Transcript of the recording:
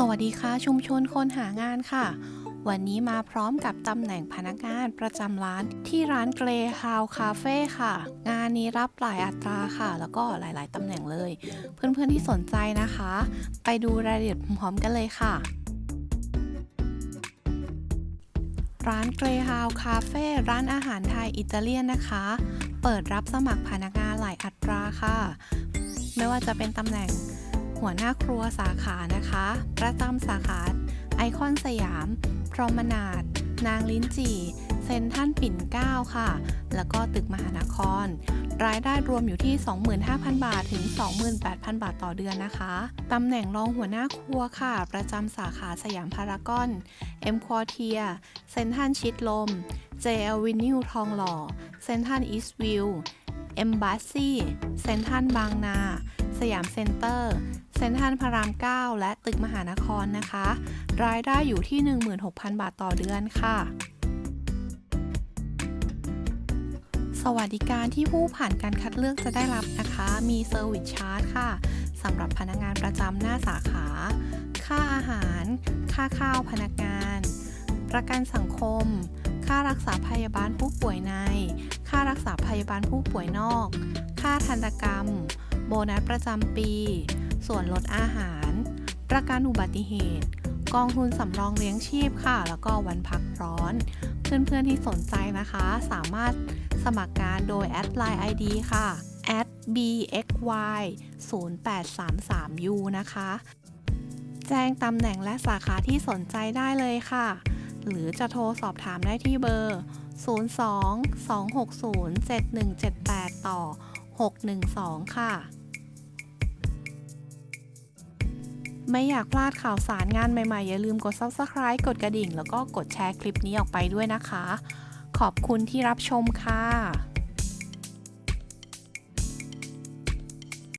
สวัสดีค่ะ ชุมชนคนหางานค่ะ วันนี้มาพร้อมกับตำแหน่งพนักงานประจำร้านที่ร้านเกรฮาวคาเฟ่ค่ะ งานนี้รับหลายอัตราค่ะ แล้วก็หลาย ๆ ตำแหน่งเลย เพื่อน ๆ ที่สนใจนะคะ ไปดูรายละเอียดพร้อมๆกันเลยค่ะร้านเกรฮาวคาเฟ่ร้านอาหารไทยอิตาเลียนนะคะ เปิดรับสมัครพนักงานหลายอัตราค่ะ ไม่ว่าจะเป็นตำแหน่ง หัวหน้าครัวสาขานะคะ ประจำสาขาไอคอนสยาม พรหมนาด นางลิ้นจี่ เซนทรันปิ่นเกล้าค่ะ แล้วก็ตึกมหานคร รายได้รวมอยู่ที่ 25,000 บาทถึง 28,000 บาทต่อเดือนนะคะ ตำแหน่งรองหัวหน้าครัวค่ะ ประจำสาขาสยามพารากอน เอ็มควอเทีย เซนทันชิดลม เจอวินิวทองหล่อ เซนทันอีสต์วิวเอมบ s สซี่ เซนทันบางนา สยามเซ็นเตอร์ เซ็นทรัลพระราม 9 และตึกมหานครนะคะ รายได้อยู่ที่ 16,000 บาทต่อเดือนค่ะ สวัสดิการที่ผู้ผ่านการคัดเลือกจะได้รับนะคะ มีเซอร์วิสชาร์จค่ะสำหรับพนักงานประจำหน้าสาขา ค่าอาหาร ค่าข้าวพนักงาน ประกันสังคม ค่ารักษาพยาบาลผู้ป่วยใน ค่ารักษาพยาบาลผู้ป่วยนอก ค่าทันตกรรม โบนัสประจำปี ส่วนลดอาหาร ประกันอุบัติเหตุ กองทุนสำรองเลี้ยงชีพค่ะ แล้วก็วันพักร้อน เพื่อนๆที่สนใจนะคะ สามารถสมัครงานโดยแอดไลน์ ID ค่ะ @bxy 0833u นะคะ แจ้งตำแหน่งและสาขาที่สนใจได้เลยค่ะ หรือจะโทรสอบถามได้ที่เบอร์ 02 260 7178 ต่อ 612 ค่ะ ไม่อยากพลาดข่าวสารงานใหม่ๆ อย่าลืมกด Subscribe กดกระดิ่ง แล้วก็กดแชร์คลิปนี้ออกไปด้วยนะคะ ขอบคุณที่รับชมค่ะ